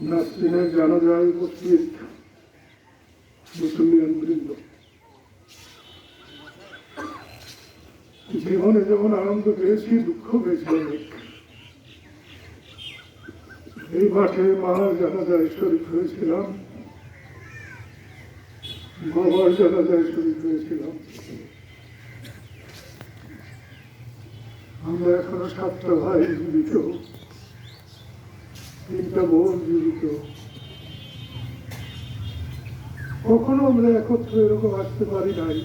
নাসরিনের জানাজায় উপস্থিত মুসলিয়ান বৃন্দ জীবনে যেমন আনন্দ পেয়েছি, দুঃখ পেয়েছি অনেক। এই মাঠে মার জানা জানাজায় শরীর হয়েছিলাম। বাবার জানাজায় শরীর হয়েছিলাম। আমরা এখনও সাতটা ভাই জীবিত কখনো আমরা একত্রে এরকম আসতে পারি নাই।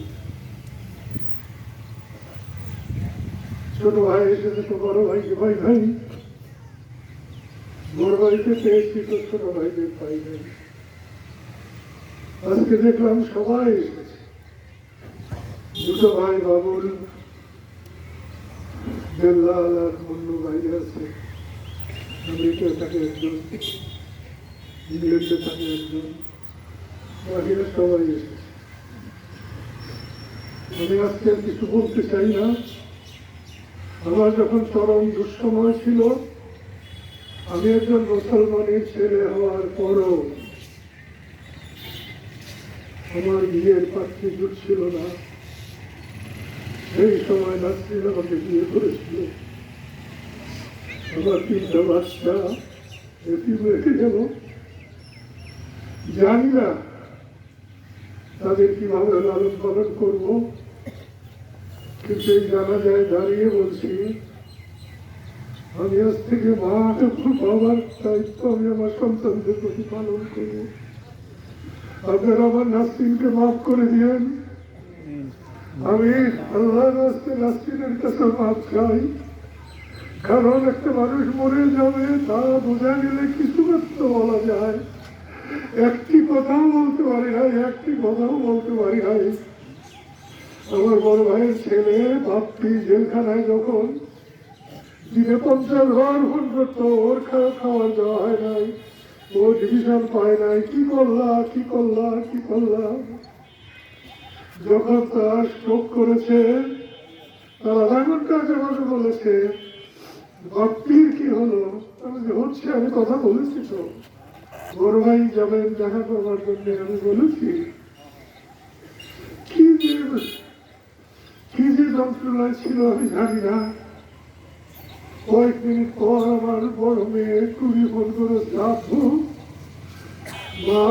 ছোট ভাই এসেছে তো বড় ভাইকে ভাই ভাই বড় ভাইকে পেয়েছি তো ছোট ভাইকে পাই নাই। আজকে দেখলাম সবাই দুটো ভাই বাবুল, বেল্লাল আর মুন্নু বাইরে আছে। আমেরিকায় থাকে একজন, ইংল্যান্ডে থাকে একজন সবাই এসেছে। আমি আজকে আর কিছু বলতে চাই না। আমার যখন চরম দুঃসময় ছিল, আমি একজন মুসলমানের ছেলে হওয়ার পরও আমার বিয়ের পাত্রী জুটছিল না। সেই সময় নাসরিন আমাকে বিয়ে করেছিল। আমার তিনটা বাচ্চা জানি না তাদের কীভাবে লালন পালন করব। কিন্তু জানা যায়, দাঁড়িয়ে বলছি। আমি আজ থেকে মা বাবার দায়িত্ব আমি আমার সন্তানদের প্রতি পালন করব। আপনারা আমার নাসরিনকে মাফ করে দিয়েন। আমি আল্লাহর রাস্তে নাসরিনের কাছে মাফ চাই। কারণ একটা মানুষ মরে যাবে, তা বোঝা গেলে কিছু মাত্র বলা যায়। একটি কথাও বলতে পারি নাই, একটি কথাও বলতে পারি নাই। আমার বড় ভাইয়ের ছেলে বাপ্পি জেলখানায় যখন দিনে পঞ্চাশ বার ফোন করতো, ওর খাওয়া খাওয়ার দেওয়া হয় নাই, ও ডিভিশন পায় নাই, কি করলা কি করলা কি করলা। যখন তার স্ট্রোক করেছে, তার ঘণ্টা আগে আমাকে বলেছে? বাপ্পির কি হলো? আমি হচ্ছে, আমি কথা বলেছি তো। বড় ভাই যাবেন, দেখা করবার জন্য আমি বলেছি। কি যে কি যে যন্ত্রণায় ছিল, আমি জানি না। কয়েক মিনিট পর আমার বড় মেয়ে কুড়ি ফোন করে যাব মা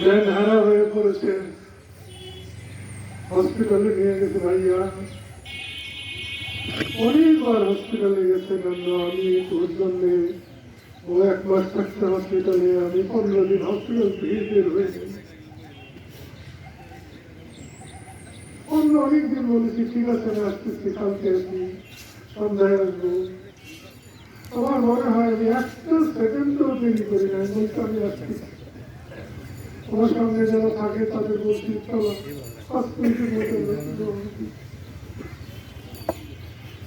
জ্ঞান হারা হয়ে পড়েছে। হসপিটালে নিয়ে গেছে ভাইয়া। অনেকবার হসপিটালে গেছে আমি ওর জন্যে ও এক মাস থাকছে হসপিটালে, আমি পনেরো দিন হসপিটাল থেকে বের হয়ে অন্য অনেকদিন বলেছি, ঠিক আছে, আমি আসতেছি, কালকে আসি, সন্ধ্যায় আসব। আমার মনে হয় আমি একটা সেকেন্ডও দেরি করি না বলছি আমি আসতেছি আমার সঙ্গে যারা থাকে তাদের বলছি, চলো, পাঁচ মিনিটের মধ্যে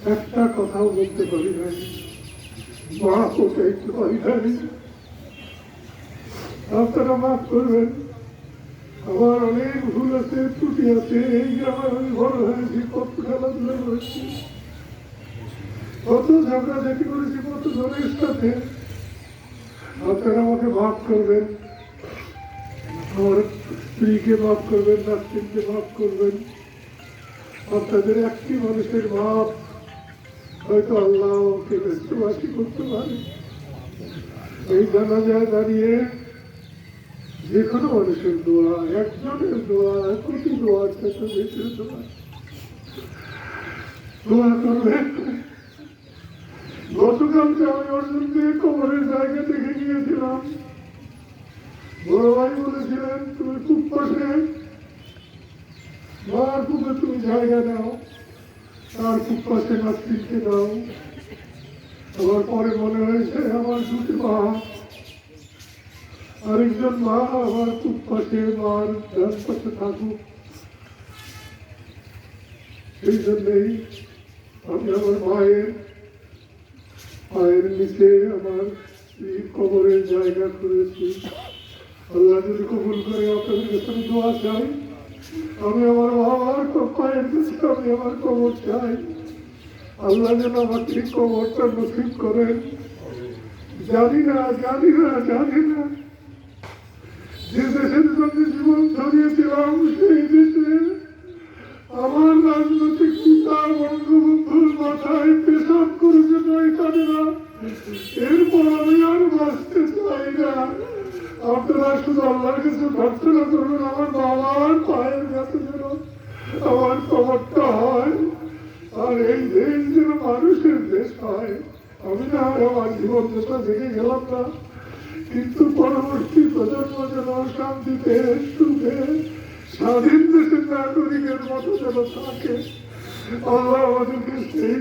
একটা কথাও বলতে পারি নাই। মা চাইতে পারি নাই। আপনারা মাফ করবেন। আমার অনেক ভুল আছে, ত্রুটি আছে, এই গ্রামে আমি বড় হয়েছি, কত খেলাধুলা করেছি। কত ঝগড়া ঝাঁটি করেছি, কত জনের সাথে। আপনারা আমাকে মাফ করবেন। আমার স্ত্রীকে মাফ করবেন নাস্তিনকে মাফ করবেন। আপনাদের একটি মানুষের মাপ হয়তো আল্লাহ ওকে ব্যস্তবাসী করতে পারে। এই জানা যায় দাঁড়িয়ে যে কোনো মানুষের দোয়া, একজনের দোয়া কোটি দোয়ার থেকে বেশি দোয়া দোয়া করবেন। গতকালকে আমি অর্জুনকে কোমরের জায়গা থেকে গিয়েছিলাম। বড় ভাই বলেছিলেন, তুমি খুব পাশে। মার তুমি জায়গা নাও তার খুব পাশে নাস্তিককে দাও। আমার পরে মনে হয়েছে, আমার দুটি মা। আরেকজন মা আমার খুব পাশে মার ডান পাশে থাকুক। সেই জন্যই আমি আমার মায়ের পায়ের নিচে আমার কবরের জায়গা করেছি আল্লাহ যদি কবুল করে আপনাদের কাছে দোয়া চাই। আমি আমার বাবার পায়ের কাছে, আমি আমার কবর চাই। আল্লাহ যেন আমার ঠিক কবরটা নসিব করেন। জানি না জানি না জানি না। যে দেশের জন্য জীবন ছড়িয়েছিলাম সেই দেশে আমার রাজনৈতিক পিতা বঙ্গবন্ধুর মাথায় পেশাব করেছে নয়তানেরা এরপর আমি আর বাঁচতে চাই না আপনারা শুধু আল্লাহর কাছে প্রার্থনা আমার বাবার পায়ের যেন আমার কবরটা হয়। আর এই দেশ যেন মানুষের দেশ হয়। আমি না আমার জীবন যেটা দেখে গেলাম না। কিন্তু পরবর্তী প্রজন্ম যেন শান্তিতে, সুখে, স্বাধীন দেশের নাগরিকের মতো যেন থাকে। আল্লাহ আমাদেরকে সেই